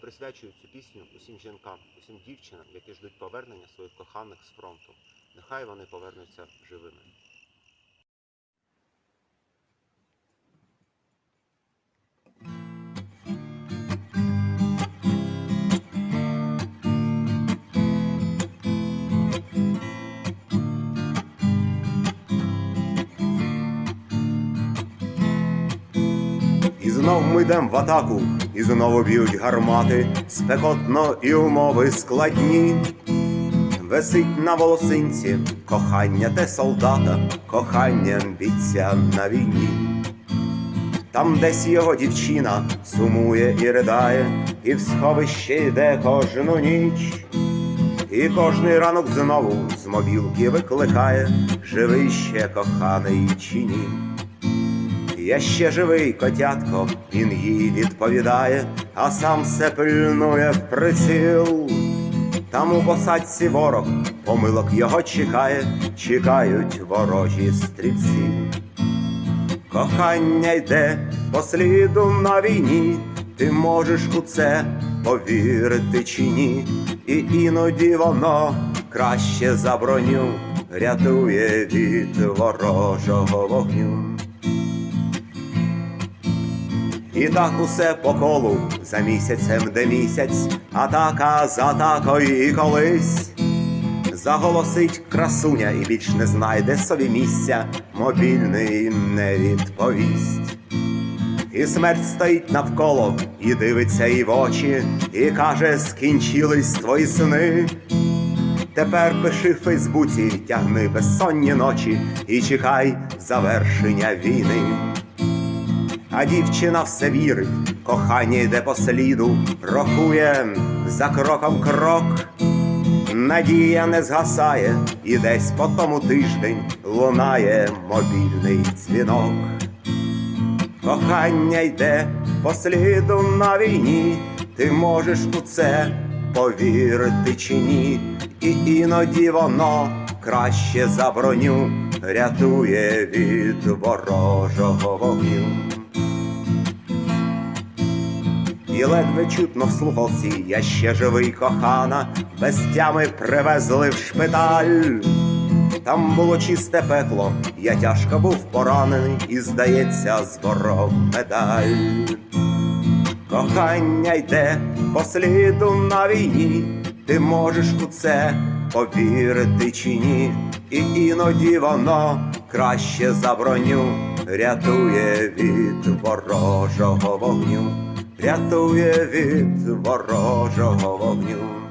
присвячую цю пісню усім жінкам, усім дівчинам, які ждуть повернення своїх коханих з фронту. Нехай вони повернуться живими. І знов ми йдем в атаку, і знову б'ють гармати, спекотно і умови складні. Висить на волосинці кохання те солдата, кохання бійця на війні. Там десь його дівчина сумує і ридає, і в сховище йде кожну ніч. І кожний ранок знову з мобілки викликає, живий ще коханий чи ні. Я ще живий котятко, він їй відповідає, а сам все пильнує в приціл. Там у посадці ворог, помилок його чекає, чекають ворожі стрільці. Кохання йде по сліду на війні, ти можеш у це повірити чи ні, і іноді воно краще за броню рятує від ворожого вогню. І так усе по колу за місяцем де місяць, атака за атакою і колись. Заголосить красуня і більш не знайде собі місця, мобільний не відповість. І смерть стоїть навколо, і дивиться і в очі, і каже, скінчились твої сни. Тепер пиши в Фейсбуці, тягни безсонні ночі і чекай завершення війни. А дівчина все вірить, кохання йде по сліду, рахує за кроком крок. Надія не згасає, і десь по тому тиждень лунає мобільний дзвінок. Кохання йде по сліду на війні, ти можеш у це повірити чи ні, і іноді воно краще за броню рятує від ворожого вогню. І ледве чутно в слухалці, я ще живий кохана, без тями привезли в шпиталь. Там було чисте пекло, я тяжко був поранений, і, здається, зборов медаль. Кохання йде по сліду на війні, ти можеш у це повірити чи ні, і іноді воно краще за броню рятує від ворожого вогню, рятує від ворожого вогню.